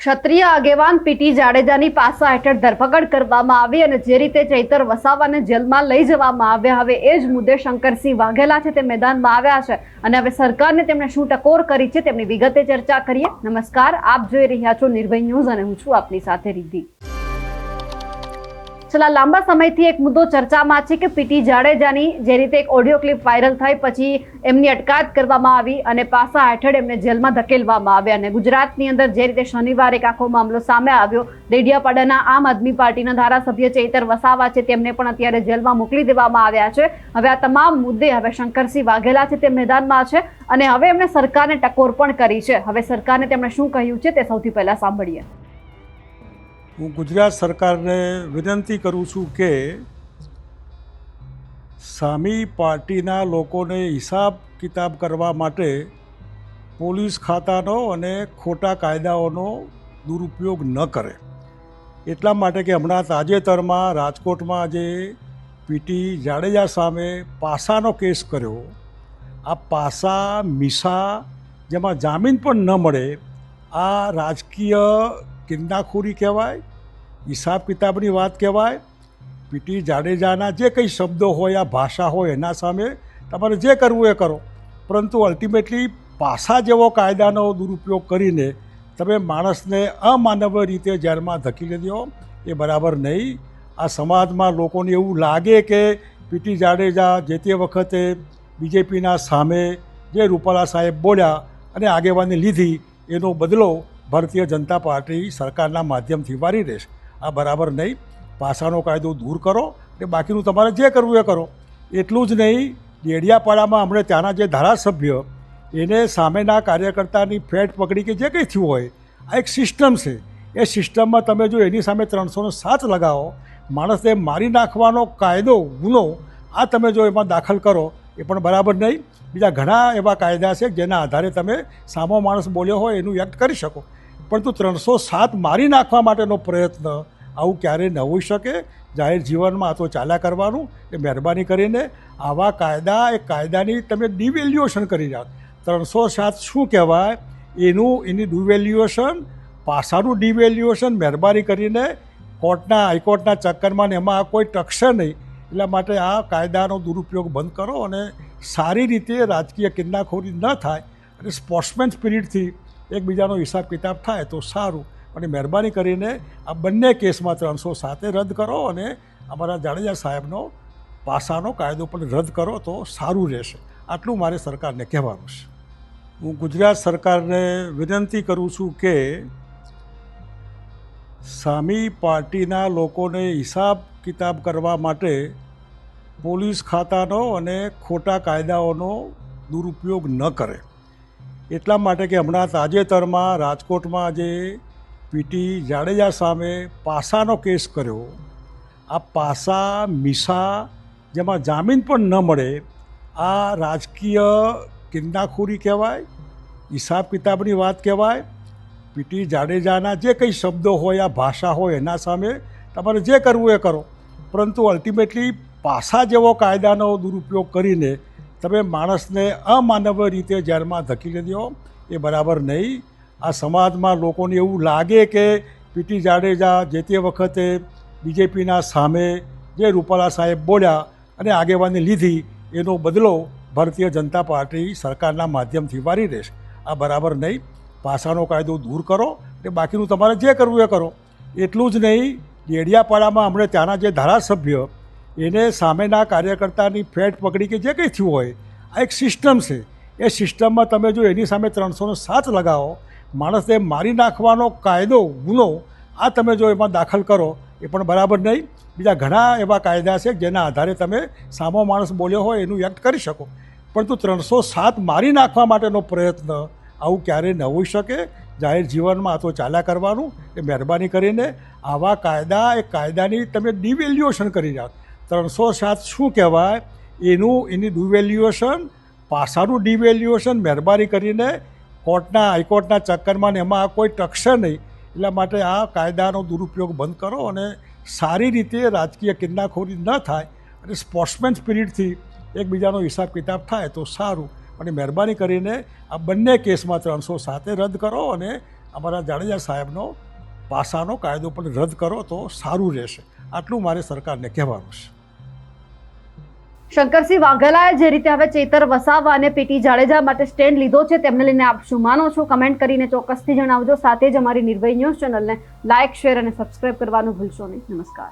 ક્ષત્રિય આગેવાન પીટી જાડેજાની પાસા હેઠળ ધરપકડ કરવામાં આવી અને જે રીતે ચૈતર વસાવાને જેલમાં લઈ જવામાં આવ્યા. હવે એ જ મુદ્દે શંકરસિંહ વાઘેલા છે તે મેદાનમાં આવ્યા છે અને હવે સરકારને તેમણે શું ટકોર કરી છે તેમની વિગતે ચર્ચા કરીએ. નમસ્કાર, આપ જોઈ રહ્યા છો નિર્ભય ન્યૂઝ અને હું છું આપની સાથે રિદ્ધિ. છેલ્લા લાંબા સમયથી એક મુદ્દો ચર્ચામાં છે કે પીટી જાડેજાની જે રીતે એક ઓડિયો ક્લિપ વાયરલ થઈ, પછી એમની અટકાયત કરવામાં આવી અને પાસા હેઠળ એમને જેલમાં ધકેલવામાં આવ્યા અને ગુજરાતની અંદર જે રીતે શનિવારે એક આખો મામલો સામે આવ્યો ડેડિયાપાડાના આમ આદમી પાર્ટીના ધારાસભ્ય ચેતર વસાવા છે, તેમને પણ અત્યારે જેલમાં મોકલી દેવામાં આવ્યા છે. હવે આ તમામ મુદ્દે હવે શંકરસિંહ વાઘેલા છે તે મેદાનમાં છે અને હવે એમણે સરકારને ટકોર પણ કરી છે. હવે સરકારને તેમણે શું કહ્યું છે તે સૌથી પહેલા સાંભળીએ. હું ગુજરાત સરકારને વિનંતી કરું છું કે સામી પાર્ટીના લોકોને હિસાબ કિતાબ કરવા માટે પોલીસ ખાતાનો અને ખોટા કાયદાઓનો દુરુપયોગ ન કરે. એટલા માટે કે હમણાં તાજેતરમાં રાજકોટમાં જે પીટી જાડેજા સામે પાસાનો કેસ કર્યો. આ પાસા, મીસા જેમાં જામીન પણ ન મળે, આ રાજકીય કિન્નાખોરી કહેવાય, હિસાબ કિતાબની વાત કહેવાય, પીટી જાડેજાના જે કંઈ શબ્દો હોય, આ ભાષા હોય, એના સામે તમારે જે કરવું એ કરો. પરંતુ અલ્ટિમેટલી પાસા જેવો કાયદાનો દુરુપયોગ કરીને તમે માણસને અમાનવ રીતે જેલમાં ધકેલી દો એ બરાબર નહીં. આ સમાજમાં લોકોને એવું લાગે કે પીટી જાડેજા જે તે વખતે બીજેપીના સામે જે રૂપાલા સાહેબ બોલ્યા અને આગેવાની લીધી, એનો બદલો ભારતીય જનતા પાર્ટી સરકારના માધ્યમથી વારી રહેશે આ બરાબર નહીં. પાસાનો કાયદો દૂર કરો ને બાકીનું તમારે જે કરવું એ કરો. એટલું જ નહીં, ડેડિયાપાડામાં હમણાં ત્યાંના જે ધારાસભ્ય, એને સામેના કાર્યકર્તાની ફેટ પકડી કે જે કંઈ થયું હોય, આ એક સિસ્ટમ છે. એ સિસ્ટમમાં તમે જો એની સામે ત્રણસોનો સાત લગાવો માણસને મારી નાખવાનો કાયદો, ગુનો, આ તમે જો એમાં દાખલ કરો, એ પણ બરાબર નહીં. બીજા ઘણા એવા કાયદા છે જેના આધારે તમે સામો માણસ બોલ્યો હોય એનું એક્ટ કરી શકો. પરંતુ ત્રણસો સાત મારી નાખવા માટેનો પ્રયત્ન આવું ક્યારેય ન હોઈ શકે. જાહેર જીવનમાં આ તો ચાલ્યા કરવાનું. એ મહેરબાની કરીને આવા કાયદા, એ કાયદાની તમે ડિવેલ્યુએશન કરી રહ્યા ત્રણસો સાત શું કહેવાય? એનું, એની ડિવેલ્યુએશન, પાસાનું ડિવેલ્યુએશન મહેરબાની કરીને કોર્ટના, હાઈકોર્ટના ચક્કરમાં ને એમાં કોઈ ટકશે નહીં. એટલા માટે આ કાયદાનો દુરુપયોગ બંધ કરો અને સારી રીતે રાજકીય કિન્નાખોરી ન થાય. અને સ્પોર્ટ્સમેન સ્પિરિટથી એકબીજાનો હિસાબ કિતાબ થાય તો સારું. અને મહેરબાની કરીને આ બંને કેસમાં ત્રણસો સાતે રદ કરો અને અમારા જાડેજા સાહેબનો પાસાનો કાયદો પણ રદ કરો તો સારું રહેશે. આટલું મારે સરકારને કહેવાનું છે. હું ગુજરાત સરકારને વિનંતી કરું છું કે સામી પાર્ટીના લોકોને હિસાબ કિતાબ કરવા માટે પોલીસ ખાતાનો અને ખોટા કાયદાઓનો દુરુપયોગ ન કરે. એટલા માટે કે હમણાં તાજેતરમાં રાજકોટમાં જે પીટી જાડેજા સામે પાસાનો કેસ કર્યો. આ પાસા, મીસા જેમાં જામીન પણ ન મળે, આ રાજકીય કિન્નાખોરી કહેવાય, હિસાબ કિતાબની વાત કહેવાય પીટી જાડેજાના જે કંઈ શબ્દો હોય, આ ભાષા હોય, એના સામે તમારે જે કરવું એ કરો. પરંતુ અલ્ટિમેટલી પાસા જેવો કાયદાનો દુરુપયોગ કરીને તમે માણસને અમાનવ રીતે જેલમાં ધકેલી દો, એ બરાબર નહીં. આ સમાજમાં લોકોને એવું લાગે કે પીટી જાડેજા જે તે વખતે બીજેપીના સામે જે રૂપાલા સાહેબ બોલ્યા અને આગેવાની લીધી, એનો બદલો ભારતીય જનતા પાર્ટી સરકારના માધ્યમથી વારી રહેશે આ બરાબર નહીં. પાસાનો કાયદો દૂર કરો ને બાકીનું તમારે જે કરવું એ કરો. એટલું જ નહીં. ડેડિયાપાડામાં હમણાં ત્યાંના જે ધારાસભ્ય એને સામેના કાર્યકર્તાની ફેટ પકડી કે જે કંઈ થયું હોય, આ એક સિસ્ટમ છે. એ સિસ્ટમમાં તમે જો એની સામે ત્રણસોનો સાત લગાવો, માણસને મારી નાખવાનો કાયદો, ગુનો, આ તમે જો એમાં દાખલ કરો, એ પણ બરાબર નહીં. બીજા ઘણા એવા કાયદા છે જેના આધારે તમે સામો માણસ બોલ્યો હોય એનું એક્ટ કરી શકો. પરંતુ ત્રણસો સાત મારી નાખવા માટેનો પ્રયત્ન આવું ક્યારેય ન હોઈ શકે. જાહેર જીવનમાં આ તો ચાલ્યા કરવાનું. એ મહેરબાની કરીને આવા કાયદા, એ કાયદાની તમે ડિવેલ્યુએશન કરી રહ્યા ત્રણસો સાત શું કહેવાય? એનું, એની ડિવેલ્યુએશન પાસાનું ડિવેલ્યુએશન મહેરબાની કરીને કોર્ટના, હાઈકોર્ટના ચક્કરમાં ને એમાં કોઈ ટકશે નહીં. એટલા માટે આ કાયદાનો દુરુપયોગ બંધ કરો અને સારી રીતે રાજકીય કિન્નાખોરી ન થાય અને સ્પોર્ટ્સમેન સ્પિરિટથી એકબીજાનો હિસાબ કિતાબ થાય તો સારું. અને મહેરબાની કરીને આ બંને કેસમાં ત્રણસો સાતે રદ કરો અને અમારા જાડેજા સાહેબનો પાસાનો કાયદો પણ રદ કરો તો સારું રહેશે. આટલું મારે સરકારને કહેવાનું છે. શંકરસિંહ વાઘેલાએ જે રીતે હવે ચેતર વસાવા અને પીટી જાડેજા માટે સ્ટેન્ડ લીધો છે, તેમને લઈને આપ શું માનો છો? કમેન્ટ કરીને ચોક્કસથી જણાવજો. સાથે જ અમારી નિર્ભય ન્યૂઝ ચેનલને લાઇક, શેર અને સબસ્ક્રાઇબ કરવાનું ભૂલશો નહીં. નમસ્કાર.